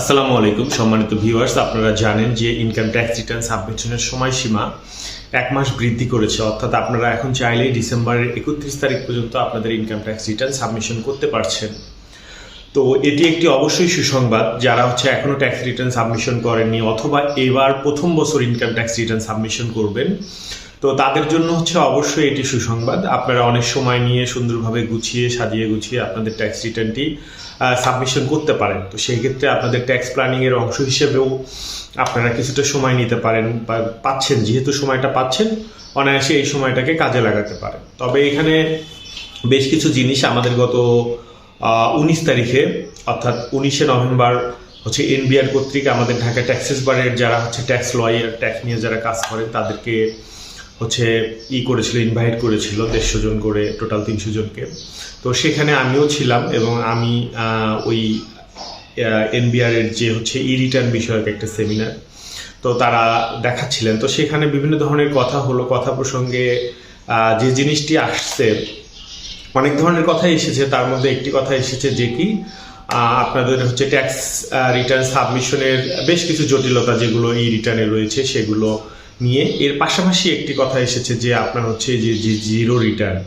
আসসালামু আলাইকুম, সম্মানিত ভিউয়ার্স আপনারা জানেন যে ইনকাম ট্যাক্স রিটার্ন সাবমিশনের সময়সীমা এক মাস বৃদ্ধি করেছে। অর্থাৎ আপনারা এখন চাইলেই ডিসেম্বরের একত্রিশ তারিখ পর্যন্ত আপনাদের ইনকাম ট্যাক্স রিটার্ন সাবমিশন করতে পারছেন। তো এটি একটি অবশ্যই সুসংবাদ, যারা হচ্ছে এখনও ট্যাক্স রিটার্ন সাবমিশন করেননি অথবা এবার প্রথম বছর ইনকাম ট্যাক্স রিটার্ন সাবমিশন করবেন তো তাদের জন্য হচ্ছে অবশ্যই এটি সুসংবাদ। আপনারা অনেক সময় নিয়ে সুন্দরভাবে গুছিয়ে, সাজিয়ে গুছিয়ে আপনাদের ট্যাক্স রিটার্নটি সাবমিশন করতে পারেন। তো সেই ক্ষেত্রে আপনাদের ট্যাক্স প্ল্যানিং এর অংশ হিসেবেও আপনারা কিছুটা সময় নিতে পারেন বা পাচ্ছেন। যেহেতু সময়টা পাচ্ছেন, অনায়াসে এই সময়টাকে কাজে লাগাতে পারেন। তবে এখানে বেশ কিছু জিনিস আমাদের গত উনিশ তারিখে, অর্থাৎ উনিশে নভেম্বর হচ্ছে এনবিআর কর্তৃক আমাদের ঢাকা ট্যাক্সেস বারের যারা হচ্ছে ট্যাক্স লয়ার ট্যাক্স নিয়ে যারা কাজ করেন, তাদেরকে হচ্ছে ই করেছিল ইনভাইট করেছিল দেড়শো জন করে টোটাল তিনশো জনকে। তো সেখানে আমিও ছিলাম এবং আমি ওই এনবিআর এর যে হচ্ছে ই রিটার্ন বিষয়ক একটা সেমিনার তো তারা দেখাচ্ছিলেন। তো সেখানে বিভিন্ন ধরনের কথা হলো, কথা প্রসঙ্গে যে জিনিসটি আসছে, অনেক ধরনের কথাই এসেছে। তার মধ্যে একটি কথা এসেছে যে কি আপনাদের হচ্ছে ট্যাক্স রিটার্ন সাবমিশনের বেশ কিছু জটিলতা যেগুলো এই রিটার্নে রয়েছে, সেগুলো নিয়ে এর পাশাপাশি একটি কথা এসেছে যে আপনার হচ্ছে যে জিরো রিটার্ন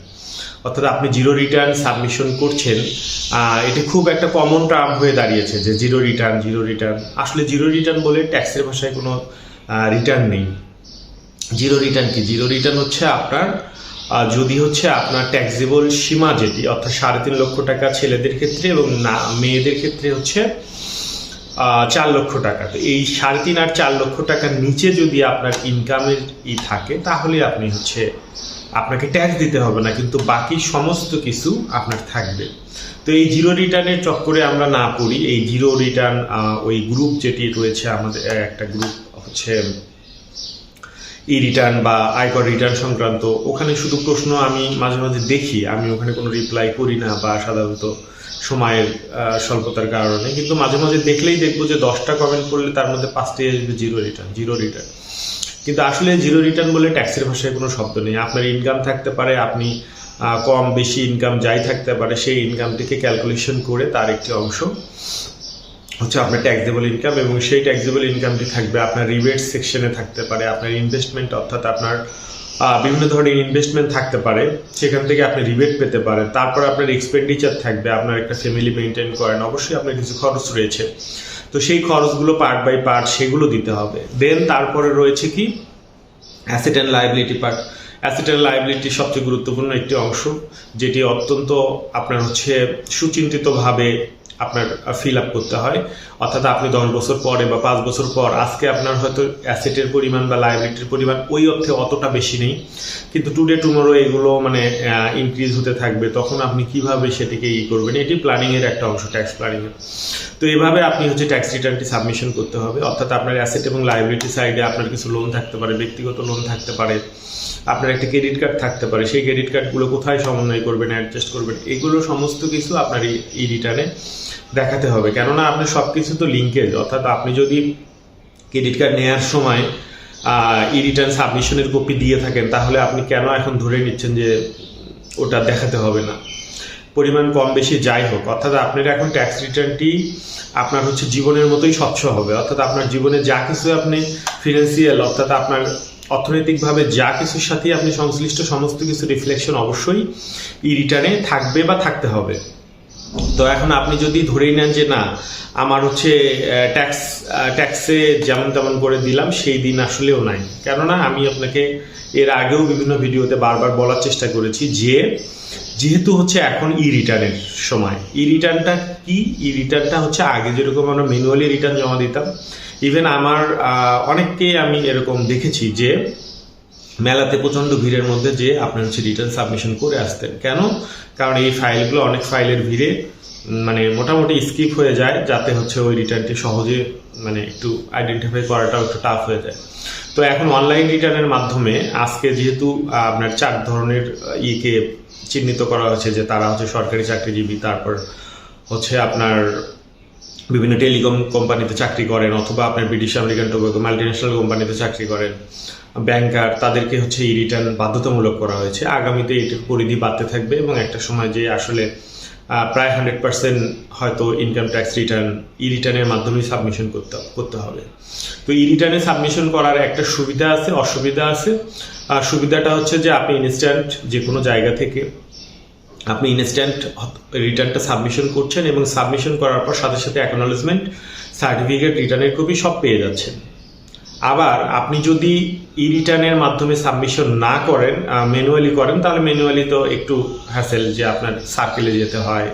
অর্থাৎ আপনি জিরো রিটার্ন সাবমিশন করছেন এটা খুব একটা কমন টার্ম হয়ে দাঁড়িয়েছে যে জিরো রিটার্ন জিরো রিটার্ন আসলে জিরো রিটার্ন বলে ট্যাক্সের ভাষায় কোনো রিটার্ন নেই। জিরো রিটার্ন কি? জিরো রিটার্ন হচ্ছে আপনার যদি হচ্ছে আপনার ট্যাক্সেবল সীমা যেটি, অর্থাৎ সাড়ে তিন লক্ষ টাকা ছেলেদের ক্ষেত্রে এবং না, মেয়েদের ক্ষেত্রে হচ্ছে চার লক্ষ টাকা। তো এই সাড়ে তিন আর চার লক্ষ টাকার নিচে যদি আপনার ইনকামের ই থাকে, তাহলে আপনি হচ্ছে আপনাকে ট্যাক্স দিতে হবে না, কিন্তু বাকি সমস্ত কিছু আপনার থাকবে। তো এই জিরো রিটার্নের চক্করে আমরা না পড়ি। এই জিরো রিটার্ন ওই গ্রুপ যেটি রয়েছে আমাদের একটা গ্রুপ হচ্ছে ই রিটার্ন বা আয়কর রিটার্ন সংক্রান্ত। ওখানে শুধু প্রশ্ন আমি মাঝে মাঝে দেখি, আমি ওখানে কোনো রিপ্লাই করি না বা সাধারণত সময়ের স্বল্পতার কারণে। কিন্তু মাঝে মাঝে দেখলেই দেখব যে দশটা কমেন্ট করলে তার মধ্যে পাঁচটাই আসবে জিরো রিটার্ন জিরো রিটার্ন কিন্তু আসলে জিরো রিটার্ন বলে ট্যাক্সের ভাষায় কোনো শব্দ নেই। আপনার ইনকাম থাকতে পারে, আপনি কম বেশি ইনকাম যাই থাকতে পারে, সেই ইনকামটিকে ক্যালকুলেশন করে তার একটি অংশ হচ্ছে আপনার ট্যাক্সেবল ইনকাম এবং সেই ট্যাক্সেবল ইনকামটি থাকবে আপনার রিবেট সেকশনে থাকতে পারে, আপনার ইনভেস্টমেন্ট অর্থাৎ আপনার বিভিন্ন ধরনের ইনভেস্টমেন্ট থাকতে পারে। সেখান থেকে আপনি রিবেট পেতে পারেন। তারপর আপনার এক্সপেন্ডিচার থাকবে, আপনার একটা ফ্যামিলি মেনটেন করেন, অবশ্যই আপনার কিছু খরচ রয়েছে। তো সেই খরচগুলো পার্ট বাই পার্ট সেগুলো দিতে হবে। দেন তারপরে রয়েছে কি? Asset and liability part asset and liability সবচেয়ে গুরুত্বপূর্ণ একটি অংশ, যেটি অত্যন্ত আপনার হচ্ছে সুচিন্তিতভাবে আপনার ফিল আপ করতে হয়। অর্থাৎ আপনি দশ বছর পরে বা পাঁচ বছর পর, আজকে আপনার হয়তো অ্যাসেটের পরিমাণ বা লাইবিলিটির পরিমাণ ওই অর্থে অতটা বেশি নেই। কিন্তু টুডে টুমোরো এগুলো মানে ইনক্রিজ হতে থাকবে। তখন আপনি কীভাবে সেটিকে ই করবেন? এটি প্ল্যানিংয়ের একটা অংশ ট্যাক্স প্ল্যানিং এর। তো এভাবে আপনি হচ্ছে ট্যাক্স রিটার্নটি সাবমিশন করতে হবে। অর্থাৎ আপনার অ্যাসেট এবং লাইবিলিটি সাইডে আপনার কিছু লোন থাকতে পারে, ব্যক্তিগত লোন থাকতে পারে, আপনার একটা ক্রেডিট কার্ড থাকতে পারে। সেই ক্রেডিট কার্ডগুলো কোথায় সমন্বয় করবেন অ্যাডজাস্ট করবেন, এগুলো সমস্ত কিছু আপনার ই রিটার্নে দেখাতে হবে। কেননা আপনি সব কিছু তো লিঙ্কেজ অর্থাৎ আপনি যদি ক্রেডিট কার্ড নেওয়ার সময় ই রিটার্ন সাবমিশনের কপি দিয়ে থাকেন, তাহলে আপনি কেন এখন ধরে নিচ্ছেন যে ওটা দেখাতে হবে না? পরিমাণ কম বেশি যাই হোক, অর্থাৎ আপনার এখন ট্যাক্স রিটার্নটি আপনার হচ্ছে জীবনের মতোই স্বচ্ছ হবে। অর্থাৎ আপনার জীবনে যা কিছু আপনি ফিনান্সিয়াল অর্থাৎ আপনার অর্থনৈতিকভাবে যা কিছুর সাথে আপনি সংশ্লিষ্ট সমস্ত কিছু রিফ্লেকশন অবশ্যই ই রিটার্নে থাকবে বা থাকতে হবে। তো এখন আপনি যদি ধরেই নেন যে না আমার হচ্ছে ট্যাক্স ট্যাক্সে যেমন তেমন করে দিলাম সেই দিন আসলেও নাই। কেননা আমি আপনাকে এর আগেও বিভিন্ন ভিডিওতে বারবার বলার চেষ্টা করেছি যে যেহেতু হচ্ছে এখন ই রিটার্নের সময় ই রিটার্নটা কি? ই রিটার্নটা হচ্ছে আগে যেরকম আমরা ম্যানুয়ালি রিটার্ন জমা দিতাম। ইভেন আমার আহ, অনেককে আমি এরকম দেখেছি যে মেলাতে প্রচণ্ড ভিড়ের মধ্যে যে আপনার হচ্ছে রিটার্ন সাবমিশন করে আসতেন কেন? কারণ এই ফাইলগুলো অনেক ফাইলের ভিড়ে মানে মোটামুটি স্কিপ হয়ে যায়, যাতে হচ্ছে ওই রিটার্নটি সহজে মানে একটু আইডেন্টিফাই করাটাও একটু টাফ হয়ে যায়। তো এখন অনলাইন রিটার্নের মাধ্যমে আজকে যেহেতু আপনার চার ধরনের ইয়েকে চিহ্নিত করা হয়েছে, যে তারা হচ্ছে সরকারি চাকরিজীবী, তারপর হচ্ছে আপনার বিভিন্ন টেলিকম কোম্পানিতে চাকরি করেন, অথবা আপনার ব্রিটিশ আমেরিকান টোবাকো মাল্টিন্যাশনাল কোম্পানিতে চাকরি করেন। ব্যাংকার, তাদেরকে হচ্ছে এই রিটার্ন বাধ্যতামূলক করা হয়েছে। আগামীতে এটির পরিধি বাড়তে থাকবে এবং একটা সময় যে আসলে প্রায় হান্ড্রেড পার্সেন্ট হয়তো ইনকাম ট্যাক্স রিটার্ন ই রিটার্নের মাধ্যমে সাবমিশন করতে করতে হবে। তো ই রিটার্নে সাবমিশন করার একটা সুবিধা আছে, অসুবিধা আছে। সুবিধাটা হচ্ছে যে আপনি ইনস্ট্যান্ট যে কোনো জায়গা থেকে আপনি ইনস্ট্যান্ট রিটার্নটা সাবমিশন করছেন এবং সাবমিশন করার পর সাথে সাথে অ্যাকনোলেজমেন্ট সার্টিফিকেট রিটার্নের কপি সব পেয়ে যাচ্ছেন। আবার আপনি যদি ই রিটার্নের মাধ্যমে সাবমিশন না করেন ম্যানুয়ালি করেন, তাহলে ম্যানুয়ালি তো একটু হ্যাসেল যে আপনার সার্কেলে যেতে হয়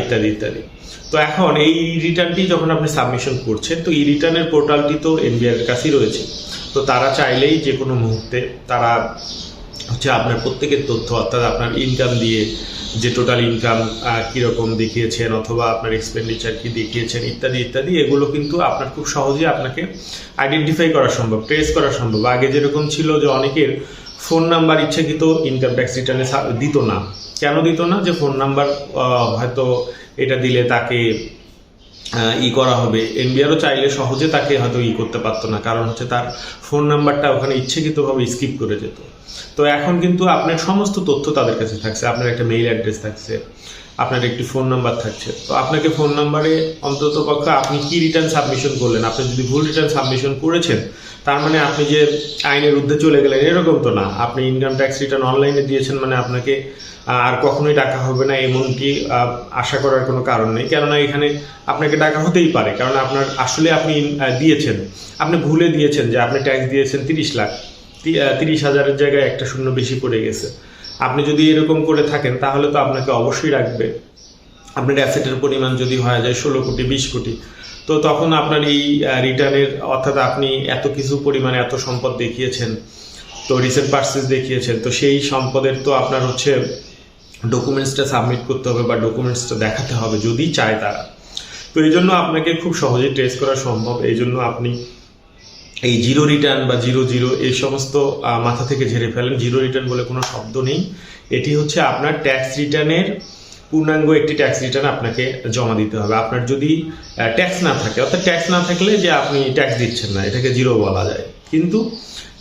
ইত্যাদি ইত্যাদি। তো এখন এই ই রিটার্নটি যখন আপনি সাবমিশন করছেন, তো ই রিটার্নের পোর্টালটি তো এনবিআর এর কাছেই রয়েছে। তো তারা চাইলেই যে কোনো মুহূর্তে তারা হচ্ছে আপনার প্রত্যেকের তথ্য অর্থাৎ আপনার ইনকাম দিয়ে যে টোটাল ইনকাম কীরকম দেখিয়েছেন অথবা আপনার এক্সপেন্ডিচার কী দেখিয়েছেন, ইত্যাদি ইত্যাদি, এগুলো কিন্তু আপনার খুব সহজে আপনাকে আইডেন্টিফাই করা সম্ভব ট্রেস করা সম্ভব। আগে যেরকম ছিল যে অনেকের ফোন নাম্বার ইচ্ছাকৃত ইনকাম ট্যাক্স রিটার্নে দিত না। কেন দিত না? যে ফোন নাম্বার হয়তো এটা দিলে তাকে ই করা হবে। এনবিআরও চাইলে সহজে তাকে হয়তো ই করতে পারতো না, কারণ হচ্ছে তার ফোন নাম্বারটা ওখানে ইচ্ছাকৃতভাবে স্কিপ করে যেত। তো এখন কিন্তু আপনার সমস্ত তথ্য তাদের কাছে থাকছে, আপনার একটা মেইল অ্যাড্রেস থাকছে, আপনার একটি ফোন নাম্বার থাকছে। তো আপনাকে ফোন নাম্বারে অন্তত পক্ষে আপনি কি রিটার্ন সাবমিশন করলেন, আপনি যদি ভুল রিটার্ন সাবমিশন করেছেন তার মানে আপনি যে আইনের ঊর্ধ্বে চলে গেলেন, এরকম তো না। আপনি ইনকাম ট্যাক্স রিটার্ন অনলাইনে দিয়েছেন মানে আপনাকে আর কখনোই টাকা হবে না এমনকি আশা করার কোনো কারণ নেই। কেননা এখানে আপনাকে টাকা হতেই পারে, কারণ আপনার আসলে আপনি দিয়েছেন। আপনি ভুলে দিয়েছেন যে আপনি ট্যাক্স দিয়েছেন তিরিশ লাখ। তিরিশ হাজারের জায়গায় একটা শূন্য বেশি পড়ে গেছে। আপনি যদি এরকম করে থাকেন, তাহলে তো আপনাকে অবশ্যই রাখবে। আপনার অ্যাসেটের পরিমাণ যদি হয়ে যায় ষোলো কোটি, বিশ কোটি। তো তখন আপনার এই রিটার্নের অর্থাৎ আপনি এত কিছু পরিমাণে এত সম্পদ দেখিয়েছেন, তো রিসেন্ট পার্সেস দেখিয়েছেন, তো সেই সম্পদের তো আপনার হচ্ছে ডকুমেন্টসটা সাবমিট করতে হবে বা ডকুমেন্টসটা দেখাতে হবে যদি চায় তারা। তো এই জন্য আপনাকে খুব সহজেই ট্রেস করা সম্ভব। এই জন্য আপনি এই জিরো রিটার্ন বা জিরো জিরো এই সমস্ত মাথা থেকে ঝেড়ে ফেলেন। জিরো রিটার্ন বলে কোনো শব্দ নেই। এটি হচ্ছে আপনার ট্যাক্স রিটার্নের পূর্ণাঙ্গ একটি ট্যাক্স রিটার্ন আপনাকে জমা দিতে হবে। আপনার যদি ট্যাক্স না থাকে, অর্থাৎ ট্যাক্স না থাকলে যে আপনি ট্যাক্স দিচ্ছেন না, এটাকে জিরো বলা যায়। কিন্তু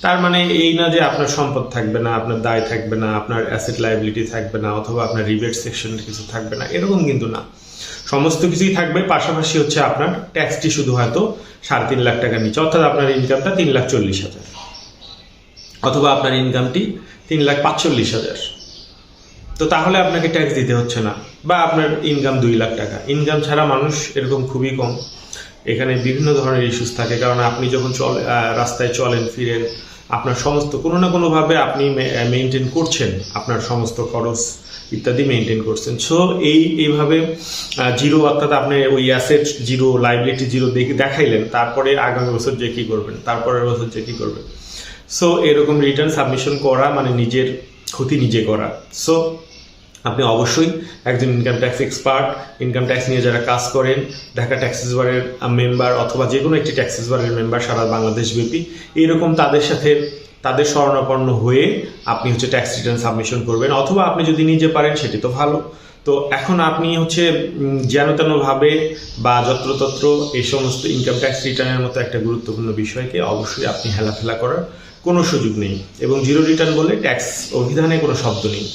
তার মানে এই না যে আপনার সম্পদ থাকবে না, আপনার দায় থাকবে না, আপনার অ্যাসেট লাইবিলিটি থাকবে না, অথবা আপনার রিবেট সেকশন কিছু থাকবে না, এরকম কিন্তু না। সমস্ত কিছুই থাকবে, পাশাপাশি হচ্ছে আপনার ট্যাক্সটি শুধু হয়তো সাড়ে তিন লাখ টাকার নিচে, অর্থাৎ আপনার ইনকামটা তিন লাখ চল্লিশ হাজার। অথবা আপনার ইনকামটি তিন লাখ পাঁচচল্লিশ হাজার। তো তাহলে আপনাকে ট্যাক্স দিতে হচ্ছে না। বা আপনার ইনকাম দুই লাখ টাকা। ইনকাম ছাড়া মানুষ এরকম খুবই কম। এখানে বিভিন্ন ধরনের ইস্যুস থাকে। কারণ আপনি যখন চল রাস্তায় চলেন, ফিরেন, আপনার সমস্ত কোনো না কোনোভাবে আপনি মেনটেন করছেন। আপনার সমস্ত খরচ ইত্যাদি মেনটেন করছেন। সো এই, এইভাবে জিরো অর্থাৎ আপনি ওই অ্যাসেট জিরো লাইবিলিটি জিরো দেখে দেখাইলেন, তারপরে আগামী বছর যে কী করবেন, তারপরের বছর যে কী করবেন। সো এরকম রিটার্ন সাবমিশন করা মানে নিজের ক্ষতি নিজে করা। সো আপনি অবশ্যই একজন income tax expert income tax নিয়ে যারা কাজ করেন, ঢাকা ট্যাক্সেস বারের মেম্বার অথবা যে কোনো একটি ট্যাক্সেস বারের মেম্বার সারা বাংলাদেশ ব্যাপী এইরকম তাদের সাথে তাদের শরণাপন্ন হয়ে আপনি হচ্ছে ট্যাক্স রিটার্ন সাবমিশন করবেন, অথবা আপনি যদি নিজে পারেন, সেটি তো ভালো। তো এখন আপনি হচ্ছে যেন তেনভাবে বা যত্রতত্র এই সমস্ত ইনকাম ট্যাক্স রিটার্নের মতো একটা গুরুত্বপূর্ণ বিষয়কে অবশ্যই আপনি হেলাফেলা করার কোনো সুযোগ নেই। এবং জিরো রিটার্ন বলে ট্যাক্স অভিধানে কোনো শব্দ নেই।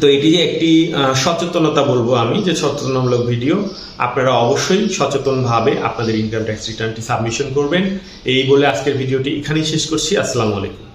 তো এটি যে একটি সচেতনতা বলব আমি, যে সচেতনমূলক ভিডিও, আপনারা অবশ্যই সচেতনভাবে আপনাদের ইনকাম ট্যাক্স রিটার্নটি সাবমিশন করবেন। এই বলে আজকের ভিডিওটি এখানেই শেষ করছি। আসসালামু আলাইকুম।